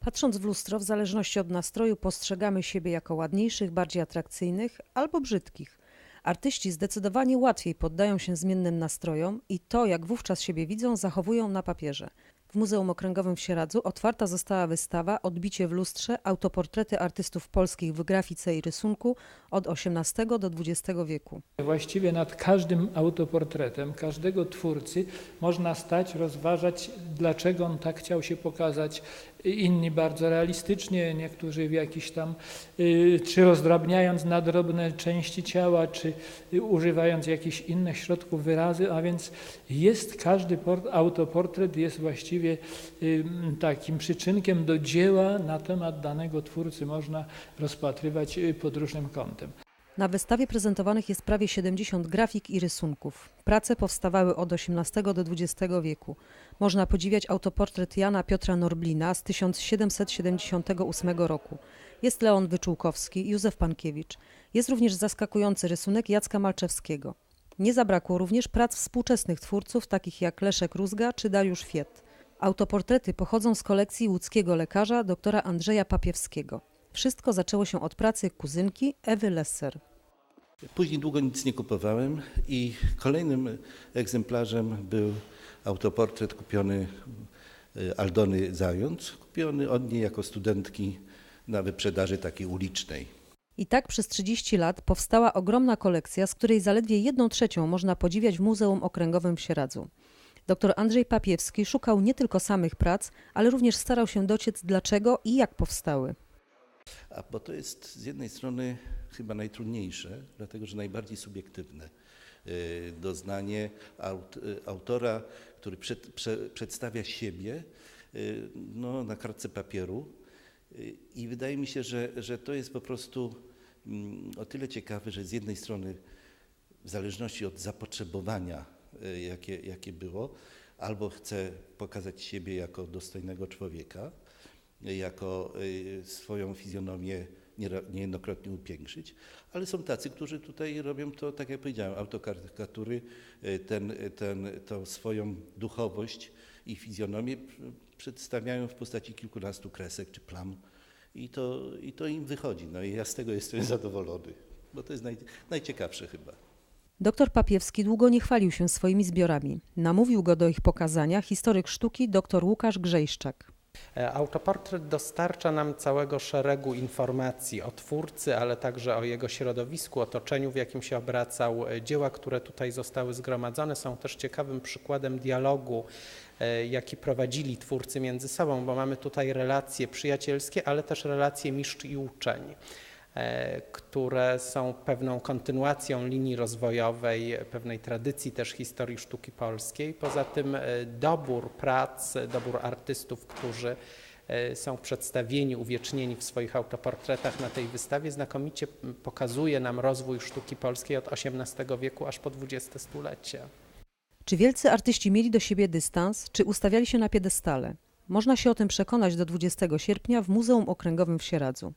Patrząc w lustro, w zależności od nastroju, postrzegamy siebie jako ładniejszych, bardziej atrakcyjnych albo brzydkich. Artyści zdecydowanie łatwiej poddają się zmiennym nastrojom i to, jak wówczas siebie widzą, zachowują na papierze. W Muzeum Okręgowym w Sieradzu otwarta została wystawa Odbicie w lustrze autoportrety artystów polskich w grafice i rysunku od XVIII do XX wieku. Właściwie nad każdym autoportretem, każdego twórcy można stać, rozważać, dlaczego on tak chciał się pokazać. Inni bardzo realistycznie, niektórzy w jakiś tam, y, czy rozdrabniając na drobne części ciała, czy y, używając jakichś innych środków wyrazy, a więc jest każdy port, autoportret jest właściwie y, takim przyczynkiem do dzieła na temat danego twórcy można rozpatrywać y, pod różnym kątem. Na wystawie prezentowanych jest prawie 70 grafik i rysunków. Prace powstawały od XVIII do XX wieku. Można podziwiać autoportret Jana Piotra Norblina z 1778 roku. Jest Leon Wyczółkowski, Józef Pankiewicz. Jest również zaskakujący rysunek Jacka Malczewskiego. Nie zabrakło również prac współczesnych twórców takich jak Leszek Rózga czy Dariusz Fiet. Autoportrety pochodzą z kolekcji łódzkiego lekarza doktora Andrzeja Papiewskiego. Wszystko zaczęło się od pracy kuzynki Ewy Lesser. Później długo nic nie kupowałem i kolejnym egzemplarzem był autoportret kupiony y, Aldony Zając, kupiony od niej jako studentki na wyprzedaży takiej ulicznej. I tak przez 30 lat powstała ogromna kolekcja, z której zaledwie jedną trzecią można podziwiać w Muzeum Okręgowym w Sieradzu. Dr Andrzej Papiewski szukał nie tylko samych prac, ale również starał się dociec dlaczego i jak powstały. A bo to jest z jednej strony chyba najtrudniejsze, dlatego że najbardziej subiektywne. Y, Doznanie aut, y, autora, który przed, prze, przedstawia siebie y, no, na kartce papieru. I wydaje mi się, że, że to jest po prostu mm, o tyle ciekawe, że z jednej strony w zależności od zapotrzebowania, jakie, jakie było, albo chce pokazać siebie jako dostojnego człowieka, y, jako y, swoją fizjonomię niejednokrotnie upiększyć, ale są tacy, którzy tutaj robią to, tak jak powiedziałem, autokarykatury, y, ten, ten, tą swoją duchowość i fizjonomię przedstawiają w postaci kilkunastu kresek czy plam i to, i to im wychodzi. No i ja z tego jestem zadowolony, bo to jest naj, najciekawsze chyba. Dr Papiewski długo nie chwalił się swoimi zbiorami. Namówił go do ich pokazania historyk sztuki dr Łukasz Grzejszczak. E, Autoportret dostarcza nam całego szeregu informacji o twórcy, ale także o jego środowisku, otoczeniu, w jakim się obracał. E, Dzieła, które tutaj zostały zgromadzone, są też ciekawym przykładem dialogu, e, jaki prowadzili twórcy między sobą, bo mamy tutaj relacje przyjacielskie, ale też relacje mistrz i uczeń które są pewną kontynuacją linii rozwojowej, pewnej tradycji też historii sztuki polskiej. Poza tym e, dobór prac, dobór artystów, którzy e, są przedstawieni, uwiecznieni w swoich autoportretach na tej wystawie, znakomicie pokazuje nam rozwój sztuki polskiej od XVIII wieku aż po XX stulecie. Czy wielcy artyści mieli do siebie dystans, czy ustawiali się na piedestale? Można się o tym przekonać do 20 sierpnia w Muzeum Okręgowym w Sieradzu.